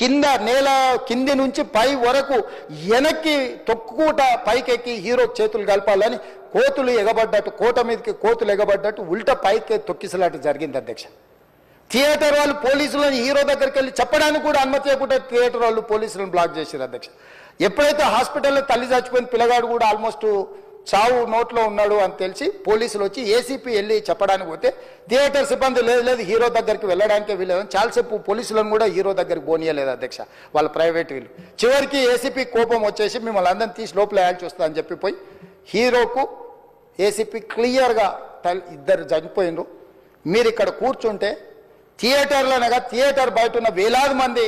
కింద నేల కింది నుంచి పై వరకు వెనక్కి తొక్కుట పైకెక్కి హీరో చేతులు కలపాలని కోతులు ఎగబడ్డట్టు కోట మీదకి కోతులు ఎగబడ్డట్టు ఉల్టా పైకి తొక్కిసలాట జరిగింది అధ్యక్ష. థియేటర్ వాళ్ళు పోలీసులను హీరో దగ్గరికి వెళ్ళి చెప్పడానికి కూడా అనుమతి లేకుండా థియేటర్ వాళ్ళు పోలీసులను బ్లాక్ చేశారు అధ్యక్ష. ఎప్పుడైతే హాస్పిటల్లో తల్లి చచ్చిపోయిన పిల్లగాడు కూడా ఆల్మోస్ట్ చావు నోట్లో ఉన్నాడు అని తెలిసి పోలీసులు వచ్చి ఏసీపీ వెళ్ళి చెప్పడానికి పోతే థియేటర్ సిబ్బంది లేదు లేదు హీరో దగ్గరికి వెళ్ళడానికే వీలేదు చాలాసేపు పోలీసులను కూడా హీరో దగ్గరికి పోనీయలేదు అధ్యక్ష వాళ్ళ ప్రైవేట్ వీళ్ళు. చివరికి ఏసీపీ కోపం వచ్చేసి మిమ్మల్ని అందరిని తీసి లోపల వేయాల్సి వస్తుందని అని చెప్పి పోయి హీరోకు ఏసీపీ క్లియర్గా ఇద్దరు చనిపోయిండ్రు. మీరు ఇక్కడ కూర్చుంటే థియేటర్లోనగా థియేటర్ బయట ఉన్న వేలాది మంది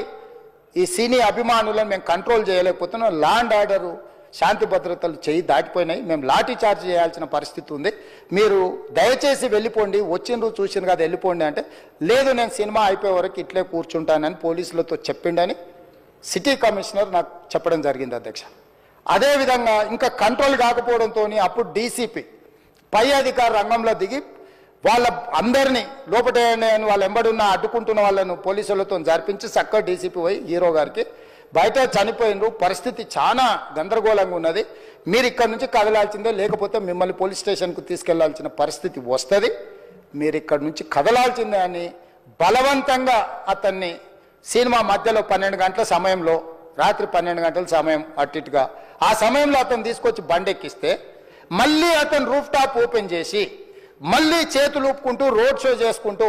ఈ సినీ అభిమానులను మేము కంట్రోల్ చేయలేకపోతున్నాం. లాండ్ ఆర్డరు శాంతి భద్రతలు చేయి దాటిపోయినాయి. మేము లాఠీ చార్జ్ చేయాల్సిన పరిస్థితి ఉంది. మీరు దయచేసి వెళ్ళిపోండి. వచ్చిండ్రు చూసిన కదా వెళ్ళిపోండి అంటే లేదు నేను సినిమా అయిపోయే వరకు ఇట్లే కూర్చుంటానని పోలీసులతో చెప్పిండని సిటీ కమిషనర్ నాకు చెప్పడం జరిగింది అధ్యక్ష. అదేవిధంగా ఇంకా కంట్రోల్ కాకపోవడంతో అప్పుడు డీసీపీ పై అధికార రంగంలో దిగి వాళ్ళ అందరినీ లోపట వాళ్ళ ఎంబడున్న అడ్డుకుంటున్న వాళ్ళను పోలీసులతో జరిపించి చక్కగా డీసీపీ పోయి హీరో గారికి బయట చనిపోయినరు పరిస్థితి చాలా గందరగోళంగా ఉన్నది. మీరు ఇక్కడ నుంచి కదలాల్సిందే లేకపోతే మిమ్మల్ని పోలీస్ స్టేషన్కు తీసుకెళ్ళాల్సిన పరిస్థితి వస్తుంది. మీరు ఇక్కడ నుంచి కదలాల్సిందే అని బలవంతంగా అతన్ని సినిమా మధ్యలో పన్నెండు గంటల సమయంలో రాత్రి పన్నెండు గంటల సమయం అటు ఇటుగా ఆ సమయంలో అతను తీసుకొచ్చి బండెక్కిస్తే మళ్ళీ అతను రూఫ్ టాప్ ఓపెన్ చేసి మళ్ళీ చేతులు ఊపుకుంటూ రోడ్ షో చేసుకుంటూ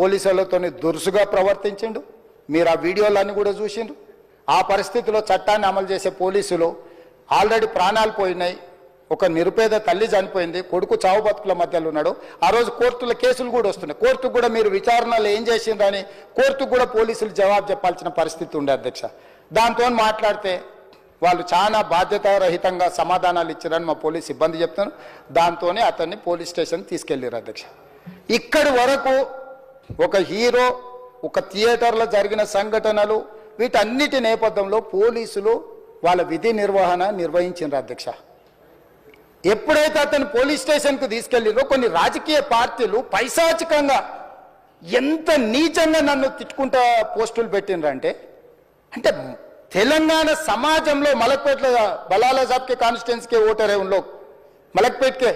పోలీసులతో దురుసుగా ప్రవర్తించిండు. మీరు ఆ వీడియోలన్నీ కూడా చూసిండ్రు. ఆ పరిస్థితిలో చట్టాన్ని అమలు చేసే పోలీసులు ఆల్రెడీ ప్రాణాలు పోయినాయి. ఒక నిరుపేద తల్లి చనిపోయింది. కొడుకు చావు బతుకుల మధ్యలో ఉన్నాడు. ఆ రోజు కోర్టుల కేసులు కూడా వస్తున్నాయి. కోర్టుకు కూడా మీరు విచారణలు ఏం చేసిండ్రని కోర్టుకు కూడా పోలీసులు జవాబు చెప్పాల్సిన పరిస్థితి ఉండే అధ్యక్ష. దాంతో మాట్లాడితే వాళ్ళు చాలా బాధ్యతారహితంగా సమాధానాలు ఇచ్చారని మా పోలీస్ సిబ్బంది చెప్తున్నారు. దాంతోనే అతన్ని పోలీస్ స్టేషన్ తీసుకెళ్ళారు అధ్యక్ష. ఇక్కడి వరకు ఒక హీరో ఒక థియేటర్లో జరిగిన సంఘటనలు వీటన్నిటి నేపథ్యంలో పోలీసులు వాళ్ళ విధి నిర్వహణ నిర్వహించారు అధ్యక్ష ఎప్పుడైతే అతను పోలీస్ స్టేషన్కు తీసుకెళ్ళిరో కొన్ని రాజకీయ పార్టీలు పైశాచికంగా ఎంత నీచంగా నన్ను తిట్టుకుంటా పోస్టులు పెట్టినరంటే అంటే తెలంగాణ సమాజంలో మలక్పేటలో బలాలా साहब के कॉन्स्टिट्यूंस के वोटर है उन लोग मलकपेट के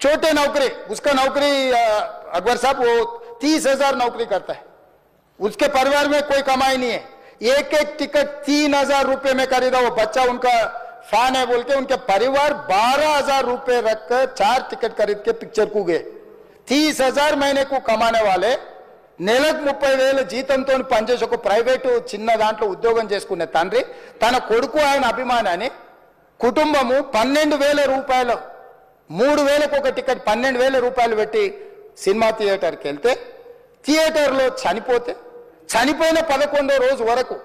छोटे नौकरी उसका नौकरी अ, अकबर साहब वो तीस हजार नौकरी करता है उसके परिवार में कोई कमाई नहीं है एक एक टिकट तीन हजार रुपए में खरीदा वो बच्चा उनका फैन है बोल के उनके परिवार बारह हजार रुपए रखकर चार टिकट खरीद के पिक्चर को गए तीस हजार महीने को कमाने वाले నెలకు ముప్పై వేల జీతంతో పనిచేసి ఒక ప్రైవేటు చిన్న దాంట్లో ఉద్యోగం చేసుకునే తండ్రి తన కొడుకు ఆయన అభిమానాన్ని కుటుంబము పన్నెండు వేల రూపాయలు మూడు వేలకు ఒక టికెట్ పన్నెండు వేల రూపాయలు పెట్టి సినిమా థియేటర్కి వెళ్తే థియేటర్లో చనిపోతే చనిపోయిన పదకొండో రోజు వరకు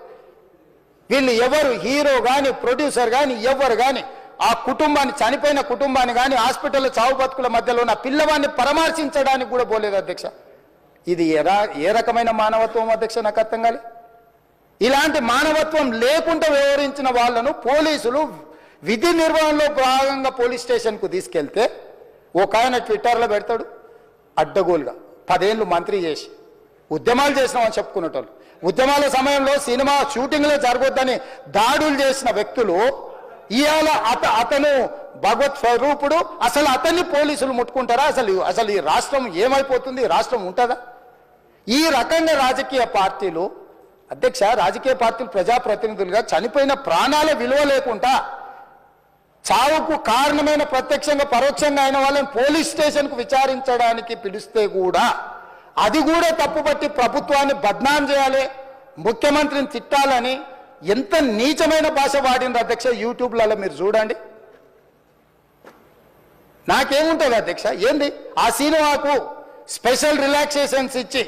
వీళ్ళు ఎవరు హీరో కానీ ప్రొడ్యూసర్ కానీ ఎవరు కానీ ఆ కుటుంబాన్ని చనిపోయిన కుటుంబాన్ని కానీ హాస్పిటల్లో చావు బతుకుల మధ్యలో ఉన్న పిల్లవాడిని పరామర్శించడానికి కూడా పోలేదు అధ్యక్ష. ఇది ఏ ఏ రకమైన మానవత్వం అధ్యక్ష నాకు అర్థం కాలే. ఇలాంటి మానవత్వం లేకుండా వ్యవహరించిన వాళ్ళను పోలీసులు విధి నిర్వహణలో భాగంగా పోలీస్ స్టేషన్కు తీసుకెళ్తే ఒక ఆయన ట్విట్టర్లో పెడతాడు అడ్డగోలుగా పదేళ్ళు మంత్రి చేసి ఉద్యమాలు చేసినామని చెప్పుకునేటోళ్ళు. ఉద్యమాల సమయంలో సినిమా షూటింగ్లో జరగొద్దని దాడులు చేసిన వ్యక్తులు ఇవాళ అత అతను భగవత్ స్వరూపుడు. అసలు అతన్ని పోలీసులు ముట్టుకుంటారా? అసలు అసలు ఈ రాష్ట్రం ఏమైపోతుంది? రాష్ట్రం ఉంటుందా? ఈ రకంగా రాజకీయ పార్టీలు అధ్యక్ష రాజకీయ పార్టీలు ప్రజాప్రతినిధులుగా చనిపోయిన ప్రాణాల విలువ లేకుండా చావుకు కారణమైన ప్రత్యక్షంగా పరోక్షంగా అయిన వాళ్ళని పోలీస్ స్టేషన్కు విచారించడానికి పిలిస్తే కూడా అది కూడా తప్పుపట్టి ప్రభుత్వాన్ని బద్నాం చేయాలి ముఖ్యమంత్రిని తిట్టాలని ఎంత నీచమైన భాష వాడింది అధ్యక్ష యూట్యూబ్లలో మీరు చూడండి. నాకేముంటుంది అధ్యక్ష? ఏంది? ఆ సినిమాకు స్పెషల్ రిలాక్సేషన్స్ ఇచ్చి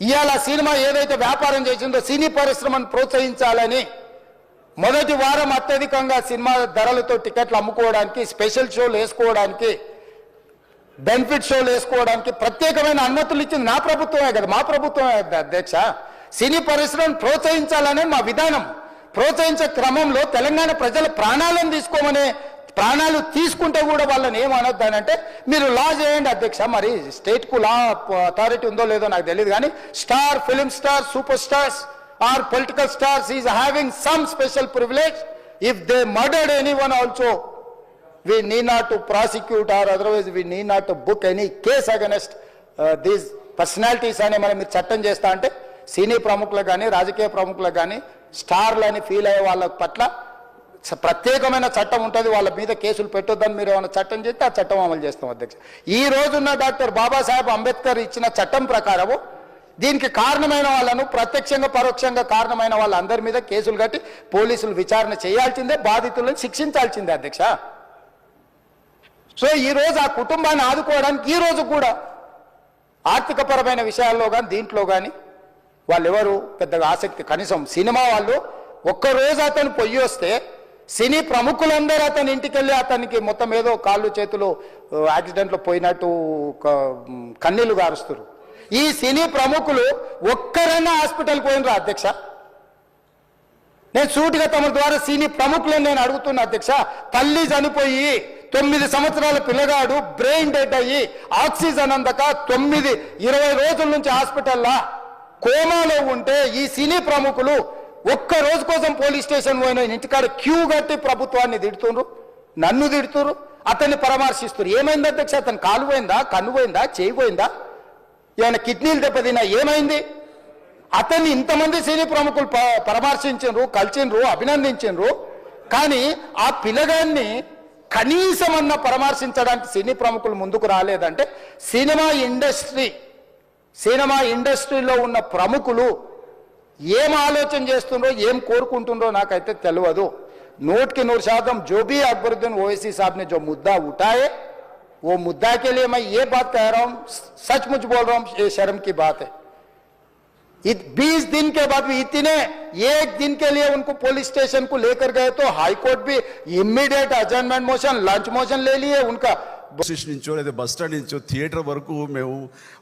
ఇవాళ సినిమా ఏదైతే వ్యాపారం చేసిందో సినీ పరిశ్రమను ప్రోత్సహించాలని మొదటి వారం అత్యధికంగా సినిమా ధరలతో టికెట్లు అమ్ముకోవడానికి స్పెషల్ షోలు వేసుకోవడానికి బెనిఫిట్ షోలు వేసుకోవడానికి ప్రత్యేకమైన అనుమతులు ఇచ్చింది నా ప్రభుత్వమే కదా. మా ప్రభుత్వమే కదా అధ్యక్ష. సినీ పరిశ్రమను ప్రోత్సహించాలనే మా విధానం. ప్రోత్సహించే క్రమంలో తెలంగాణ ప్రజల ప్రాణాలను తీసుకోమనే ప్రాణాలు తీసుకుంటే కూడా వాళ్ళని ఏమనొద్దానంటే అంటే మీరు లా చేయండి అధ్యక్ష. మరి స్టేట్కు లా అథారిటీ ఉందో లేదో నాకు తెలియదు కానీ star film star super stars or political stars is having some special privilege. If they murdered any one also we need not to prosecute or otherwise we need not to book any case against uh, these అని మనం మీరు చట్టం చేస్తా అంటే సినీ ప్రముఖులకు కానీ రాజకీయ ప్రముఖులకు కానీ స్టార్లు అని ఫీల్ అయ్యే వాళ్ళ పట్ల ప్రత్యేకమైన చట్టం ఉంటుంది వాళ్ళ మీద కేసులు పెట్టొద్దని మీరు ఏమైనా చట్టం చేస్తే ఆ చట్టం అమలు చేస్తాం అధ్యక్ష. ఈ రోజున్న డాక్టర్ బాబాసాహెబ్ అంబేద్కర్ ఇచ్చిన చట్టం ప్రకారము దీనికి కారణమైన వాళ్ళను ప్రత్యక్షంగా పరోక్షంగా కారణమైన వాళ్ళందరి మీద కేసులు కట్టి పోలీసులు విచారణ చేయాల్సిందే బాధితులను శిక్షించాల్సిందే అధ్యక్ష. సో ఈ రోజు ఆ కుటుంబాన్ని ఆదుకోవడానికి ఈ రోజు కూడా ఆర్థికపరమైన విషయాల్లో కానీ దీంట్లో కానీ వాళ్ళు ఎవరు పెద్దగా ఆసక్తి కనీసం సినిమా వాళ్ళు ఒక్కరోజు అతను పొయ్యి వస్తే సినీ ప్రముఖులందరూ అతని ఇంటికి వెళ్ళి అతనికి మొత్తం ఏదో కాళ్ళు చేతులు యాక్సిడెంట్లో పోయినట్టు కన్నీళ్ళు గారుస్తారు ఈ సినీ ప్రముఖులు ఒక్కరైనా హాస్పిటల్కి పోయినరా అధ్యక్ష? నేను సూటిగా తమ ద్వారా సినీ ప్రముఖులను నేను అడుగుతున్నా అధ్యక్ష. తల్లి చనిపోయి తొమ్మిది సంవత్సరాల పిల్లగాడు బ్రెయిన్ డెడ్ అయ్యి ఆక్సిజన్ అందక తొమ్మిది ఇరవై రోజుల నుంచి హాస్పిటల్లా కోమాలో ఉంటే ఈ సినీ ప్రముఖులు ఒక్క రోజు కోసం పోలీస్ స్టేషన్ పోయిన ఇంటికాడ క్యూ కట్టి ప్రభుత్వాన్ని తిడుతుండ్రు నన్ను తిడుతురు అతన్ని పరామర్శిస్తున్నారు ఏమైంది అధ్యక్ష? అతను కాలు పోయిందా కన్ను పోయిందా చేయి పోయిందా? ఏమైనా కిడ్నీలు దెబ్బతిన్నా ఏమైంది? అతన్ని ఇంతమంది సినీ ప్రముఖులు పరామర్శించరు కలిచిండ్రు అభినందించరు కానీ ఆ పిల్లగాన్ని కనీసం అన్న పరామర్శించడానికి సినీ ప్రముఖులు ముందుకు రాలేదంటే సినిమా ఇండస్ట్రీ సినిమా ఇండస్ట్రీలో ఉన్న ప్రముఖులు ఏం ఆలోచన చేస్తుండ్రో ఏం కోరుకుంటుండ్రో నాకైతే తెలియదు నూటికి నూరు శాతం జోబీ అక్బరుద్దీన్ ఓవైసీ సాబ్ని జో ముద్దా ఉఠాయే. वो मुद्दा के लिए मैं ये बात कह रहा हूं सचमुच बोल रहा हूं ये शर्म की बात है बीस दिन के बाद भी इतने एक दिन के लिए उनको पुलिस स्टेशन को लेकर गए तो हाईकोर्ट भी immediate adjournment motion lunch motion ले लिए उनका బస్ స్టేషన్ నుంచో లేదా బస్ స్టాండ్ నుంచో థియేటర్ వరకు మేము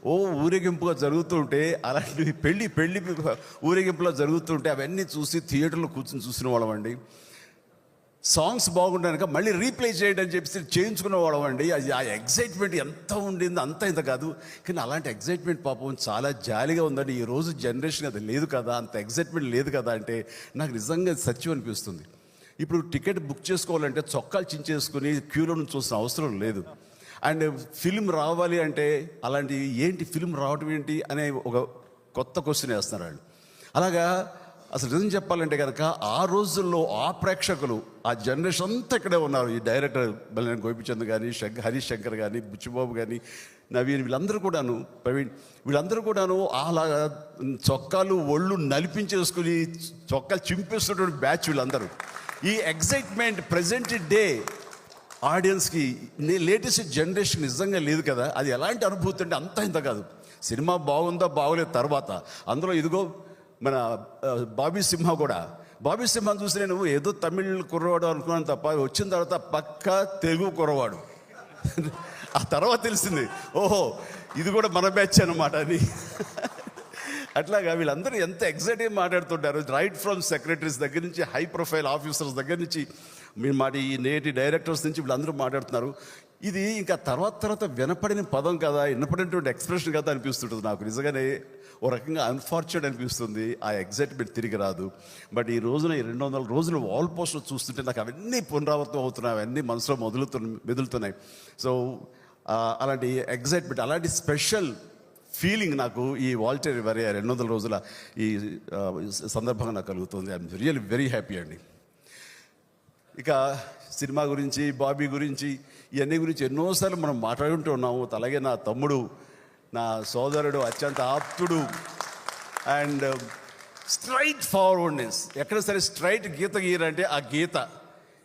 ఓ ఊరేగింపుగా జరుగుతుంటే అలాంటివి పెళ్లి పెళ్లి ఊరేగింపులో జరుగుతుంటే అవన్నీ చూసి థియేటర్లో కూర్చొని చూసిన వాళ్ళం అండి సాంగ్స్ బాగుండక మళ్ళీ రీప్లే చేయండి అని చెప్పేసి చేయించుకునేవాళ్ళం అండి అది ఆ ఎగ్జైట్మెంట్ ఎంత ఉండింది అంత ఇంత కాదు. కానీ అలాంటి ఎగ్జైట్మెంట్ పాపం చాలా జాలిగా ఉందండి. ఈ రోజు జనరేషన్ అది లేదు కదా అంత ఎగ్జైట్మెంట్ లేదు కదా అంటే నాకు నిజంగా సత్యం అనిపిస్తుంది. ఇప్పుడు టికెట్ బుక్ చేసుకోవాలంటే చొక్కాలు చించేసుకుని క్యూలో నుంచి చూసిన అవసరం లేదు. అండ్ ఫిల్మ్ రావాలి అంటే అలాంటి ఏంటి ఫిల్మ్ రావడం ఏంటి అనే ఒక కొత్త క్వశ్చన్ వేస్తున్నారు వాళ్ళు అలాగా అసలు నిజం చెప్పాలంటే కనుక ఆ రోజుల్లో ఆ ప్రేక్షకులు ఆ జనరేషన్ అంతా ఇక్కడే ఉన్నారు. ఈ డైరెక్టర్ బల్లెన్ గోపిచంద్ కానీ శంకర్ హరీష్ శంకర్ కానీ బుచ్చిబాబు కానీ నవీన్ వీళ్ళందరూ కూడాను ప్రవీణ్ వీళ్ళందరూ కూడాను అలా చొక్కాలు ఒళ్ళు నలిపించేసుకుని చొక్కాలు చింపేస్తున్నటువంటి బ్యాచ్ వీళ్ళందరూ. ఈ ఎగ్జైట్మెంట్ ప్రజెంట్ డే ఆడియన్స్కి లేటెస్ట్ జనరేషన్ నిజంగా లేదు కదా. అది ఎలాంటి అనుభూతి అంటే అంత ఇంత కాదు. సినిమా బాగుందా? బాగోలేదు. తర్వాత అందులో ఇదిగో మన బాబీ సింహ కూడా. బాబీ సింహను చూసి నేను ఏదో తమిళ్ కుర్రవాడు అనుకున్నాను తప్ప వచ్చిన తర్వాత పక్క తెలుగు కుర్రవాడు. ఆ తర్వాత తెలిసింది ఓహో ఇది కూడా మన బ్యాచ్ అనమాట అని అట్లాగా వీళ్ళందరూ ఎంత ఎగ్జైట్గా మాట్లాడుతుంటారు రైట్ ఫ్రమ్ సెక్రటరీస్ దగ్గర నుంచి హై ప్రొఫైల్ ఆఫీసర్స్ దగ్గర నుంచి మీరు మాట ఈ నేటి డైరెక్టర్స్ నుంచి వీళ్ళందరూ మాట్లాడుతున్నారు. ఇది ఇంకా తర్వాత తర్వాత వినపడిన పదం కదా వినపడినటువంటి ఎక్స్ప్రెషన్ కదా అనిపిస్తుంటుంది నాకు. నిజంగానే ఓ రకంగా అన్ఫార్చునేట్ అనిపిస్తుంది. ఆ ఎగ్జైట్మెంట్ తిరిగి రాదు. బట్ ఈ రోజున ఈ రెండు వందల రోజులు వాల్ పోస్టర్ చూస్తుంటే నాకు అవన్నీ పునరావృతం అవుతున్నాయి. అవన్నీ మనసులో మొదలుతున్నాయి. మెదులుతున్నాయి సో అలాంటి ఎగ్జైట్మెంట్ అలాంటి స్పెషల్ ఫీలింగ్ నాకు ఈ వాల్టర్ వరే రెండు వందల రోజుల ఈ సందర్భంగా నాకు కలుగుతుంది. ఐఎమ్ రియల్ వెరీ హ్యాపీ అండి. ఇక సినిమా గురించి బాబీ గురించి ఇవన్నీ గురించి ఎన్నోసార్లు మనం మాట్లాడుకుంటూ ఉన్నాము. అలాగే నా తమ్ముడు నా సోదరుడు అత్యంత ఆప్తుడు. అండ్ స్ట్రైట్ ఫార్వర్డ్నెస్ ఎక్కడ సరే స్ట్రైట్ గీత గీరంటే ఆ గీత.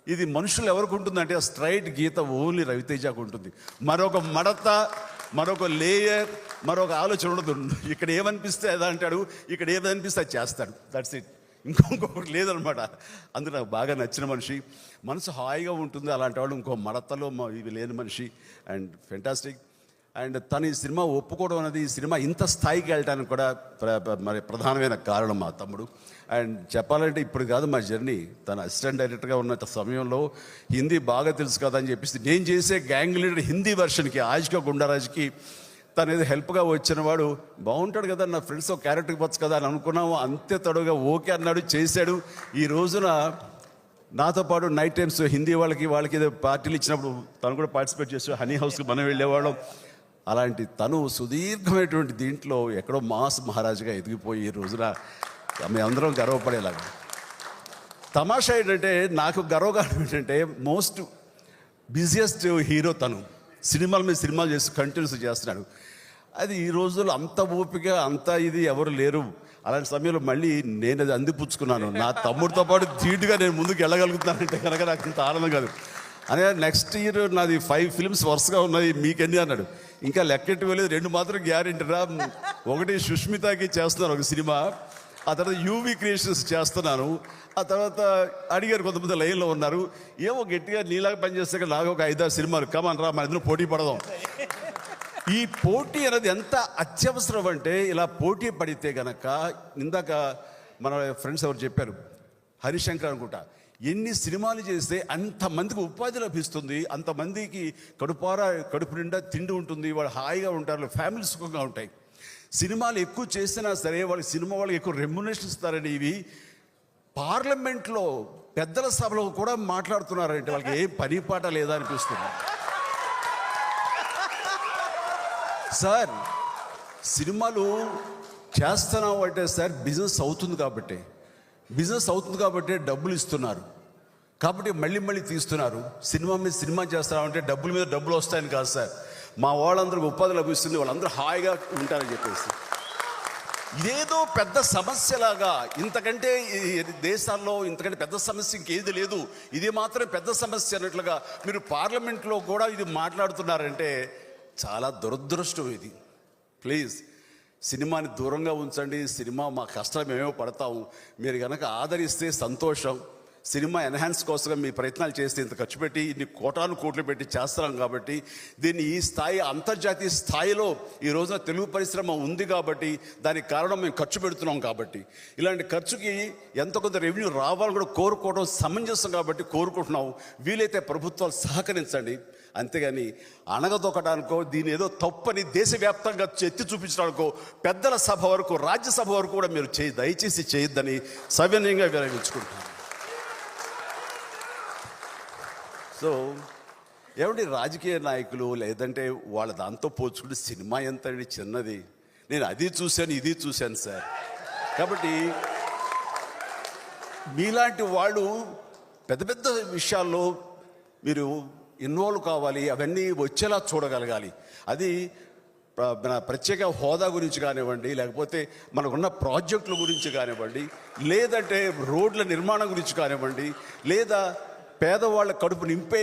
ఇది మనుషులు ఎవరికి ఉంటుందంటే ఆ స్ట్రైట్ గీత ఓన్లీ రవితేజకు ఉంటుంది. మరొక మడత మరొక లేయర్ మరొక ఆలోచన ఉండదు. ఇక్కడ ఏమనిపిస్తే అది అంటాడు ఇక్కడ ఏమనిపిస్తే అది చేస్తాడు. దట్స్ ఇట్ ఇంకొకటి లేదనమాట. అందుకు నాకు బాగా నచ్చిన మనిషి. మనసు హాయిగా ఉంటుంది అలాంటి వాళ్ళు ఇంకో మడతలో మ- ఇవి లేని మనిషి. అండ్ ఫెంటాస్టిక్ అండ్ తను ఈ సినిమా ఒప్పుకోవడం అనేది ఈ సినిమా ఇంత స్థాయికి వెళ్ళడానికి కూడా ప్ర- మరి ప్రధానమైన కారణం మా తమ్ముడు. అండ్ చెప్పాలంటే ఇప్పుడు కాదు మా జర్నీ. తన అసిస్టెంట్ డైరెక్టర్గా ఉన్న సమయంలో హిందీ బాగా తెలుసు కదా అని చెప్పేసి నేను చేసే గ్యాంగ్ లీడర్ హిందీ వెర్షన్కి ఆజ్కా గుండారాజ్కి తను ఏదో హెల్ప్గా వచ్చిన వాడు బాగుంటాడు కదా నా ఫ్రెండ్స్ ఒక క్యారెక్టర్ ఇవ్వచ్చు కదా అని అనుకున్నాము. అంతే తడుగా ఓకే అన్నాడు చేశాడు. ఈ రోజున నాతో పాటు నైట్ టైమ్స్ హిందీ వాళ్ళకి వాళ్ళకి ఏదో పార్టీలు ఇచ్చినప్పుడు తను కూడా పార్టిసిపేట్ చేస్తూ హనీ హౌస్కి మనం వెళ్ళేవాళ్ళం. అలాంటి తను సుదీర్ఘమైనటువంటి దీంట్లో ఎక్కడో మాస్ మహారాజుగా ఎదిగిపోయి ఈ రోజున మేమందరం గర్వపడేలాగా. తమాషా ఏంటంటే నాకు గర్వకారణం ఏంటంటే మోస్ట్ బిజియెస్ట్ హీరో తను. సినిమాల మీద సినిమాలు చేసి కంటిన్యూస్ చేస్తున్నాడు. అది ఈ రోజుల్లో అంత ఓపిక అంత ఇది ఎవరు లేరు. అలాంటి సమయంలో మళ్ళీ నేను అది అందిపుచ్చుకున్నాను. నా తమ్ముడితో పాటు ధీటుగా నేను ముందుకు వెళ్ళగలుగుతానంటే కనుక నాకు ఇంత ఆనందం కాదు. అనే నెక్స్ట్ ఇయర్ నాది ఫైవ్ ఫిల్మ్స్ వరుసగా ఉన్నాయి మీకెన్ని అన్నాడు. ఇంకా లెక్కెట్టు వెళ్ళేది రెండు మాత్రం గ్యారెంటీ రా. ఒకటి సుష్మితకి చేస్తున్నారు ఒక సినిమా. ఆ తర్వాత యూవి క్రియేషన్స్ చేస్తున్నాను. ఆ తర్వాత అడిగారు కొంతమంది లైన్లో ఉన్నారు. ఏమో గట్టిగా నీలాగా పనిచేస్తే నాకు ఒక ఐదారు సినిమాలు. కమన్ రా మన ఇద్దరు పోటీ పడదాం. ఈ పోటీ అనేది ఎంత అత్యవసరం అంటే ఇలా పోటీ పడితే గనక ఇందాక మన ఫ్రెండ్స్ ఎవరు చెప్పారు? హరిశంకర్ అనుకుంటా. ఎన్ని సినిమాలు చేస్తే అంతమందికి ఉపాధి లభిస్తుంది. అంతమందికి కడుపార కడుపు నిండా తిండి ఉంటుంది. వాళ్ళు హాయిగా ఉంటారు. ఫ్యామిలీ సుఖంగా ఉంటాయి. సినిమాలు ఎక్కువ చేసినా సరే వాళ్ళకి సినిమా వాళ్ళకి ఎక్కువ రెమ్యునేషన్ ఇస్తారని ఇవి. పార్లమెంట్లో పెద్దల సభలో కూడా మాట్లాడుతున్నారంటే వాళ్ళకి ఏం పని పాట లేదా అనిపిస్తుంది. సార్ సినిమాలు చేస్తున్నాం అంటే సార్ బిజినెస్ అవుతుంది కాబట్టి. బిజినెస్ అవుతుంది కాబట్టి డబ్బులు ఇస్తున్నారు. కాబట్టి మళ్ళీ మళ్ళీ తీస్తున్నారు. సినిమా మీద సినిమా చేస్తున్నామంటే డబ్బుల మీద డబ్బులు వస్తాయని కాదు సార్. మా వాళ్ళందరికీ ఉపాధి లభిస్తుంది వాళ్ళందరూ హాయిగా ఉంటారని చెప్పేసి. ఇదేదో పెద్ద సమస్యలాగా ఇంతకంటే దేశాల్లో ఇంతకంటే పెద్ద సమస్య ఇంకేది లేదు. ఇది మాత్రం పెద్ద సమస్య అన్నట్లుగా మీరు పార్లమెంట్లో కూడా ఇది మాట్లాడుతున్నారంటే చాలా దురదృష్టం ఇది. ప్లీజ్ సినిమాని దూరంగా ఉంచండి సినిమా మా కష్టం మేమే పడతాము. మీరు కనుక ఆదరిస్తే సంతోషం. సినిమా ఎన్హాన్స్ కోసం మీ ప్రయత్నాలు చేస్తే ఇంత ఖర్చు పెట్టి ఇన్ని కోటాను కోట్లు పెట్టి చేస్తాం కాబట్టి దీన్ని ఈ స్థాయి అంతర్జాతీయ స్థాయిలో ఈ రోజున తెలుగు పరిశ్రమ ఉంది కాబట్టి దానికి కారణం మేము ఖర్చు పెడుతున్నాం కాబట్టి. ఇలాంటి ఖర్చుకి ఎంత కొంత రెవెన్యూ రావాలని కూడా కోరుకోవడం సమంజసం కాబట్టి కోరుకుంటున్నాం వీలైతే ప్రభుత్వాలు సహకరించండి. అంతేగాని అణగదొక్కడానికో దీని ఏదో తప్పని దేశవ్యాప్తంగా ఎత్తి చూపించడానికో పెద్దల సభ వరకు రాజ్యసభ వరకు కూడా మీరు చేయి దయచేసి చేయొద్దని సవినయంగా విరమించుకుంటున్నాను సో ఏమండి రాజకీయ నాయకులు లేదంటే వాళ్ళ దాంతో పోల్చుకుంటే సినిమా ఎంత అండి చిన్నది. నేను అది చూశాను ఇది చూశాను సార్. కాబట్టి మీలాంటి వాళ్ళు పెద్ద పెద్ద విషయాల్లో మీరు ఇన్వాల్వ్ కావాలి అవన్నీ వచ్చేలా చూడగలగాలి. అది మన ప్రత్యేక హోదా గురించి కానివ్వండి లేకపోతే మనకున్న ప్రాజెక్టుల గురించి కానివ్వండి లేదంటే రోడ్ల నిర్మాణం గురించి కానివ్వండి లేదా పేదవాళ్ళ కడుపు నింపే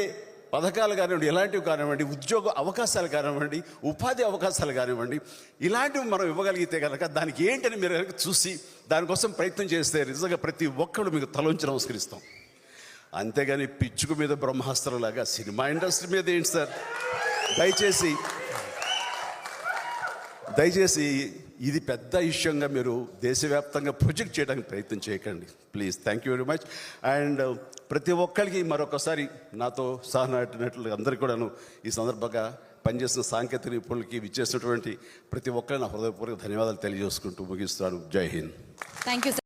పథకాలు కానివ్వండి ఇలాంటివి కానివ్వండి ఉద్యోగ అవకాశాలు కానివ్వండి ఉపాధి అవకాశాలు కానివ్వండి ఇలాంటివి మనం ఇవ్వగలిగితే కనుక దానికి ఏంటని మీరు కనుక చూసి దానికోసం ప్రయత్నం చేస్తే నిజంగా ప్రతి ఒక్కరు మీకు తలొంచి నమస్కరిస్తాం. అంతేగాని పిచ్చుకు మీద బ్రహ్మాస్త్రం లాగా సినిమా ఇండస్ట్రీ మీద ఏంటి సార్? దయచేసి దయచేసి ఇది పెద్ద ఇష్యంగా మీరు దేశవ్యాప్తంగా ప్రొజెక్ట్ చేయడానికి ప్రయత్నం చేయకండి. Please thank you very much and ప్రతి ఒక్కరికి మరొకసారి నాతో సహనటినట్లు అందరికీ కూడాను ఈ సందర్భంగా పనిచేసిన సాంకేతిక నిపుణులకి విచ్చేసినటువంటి ప్రతి ఒక్కరిని నా హృదయపూర్వక ధన్యవాదాలు తెలియజేసుకుంటూ ముగిస్తాను జై హింద్. Thank you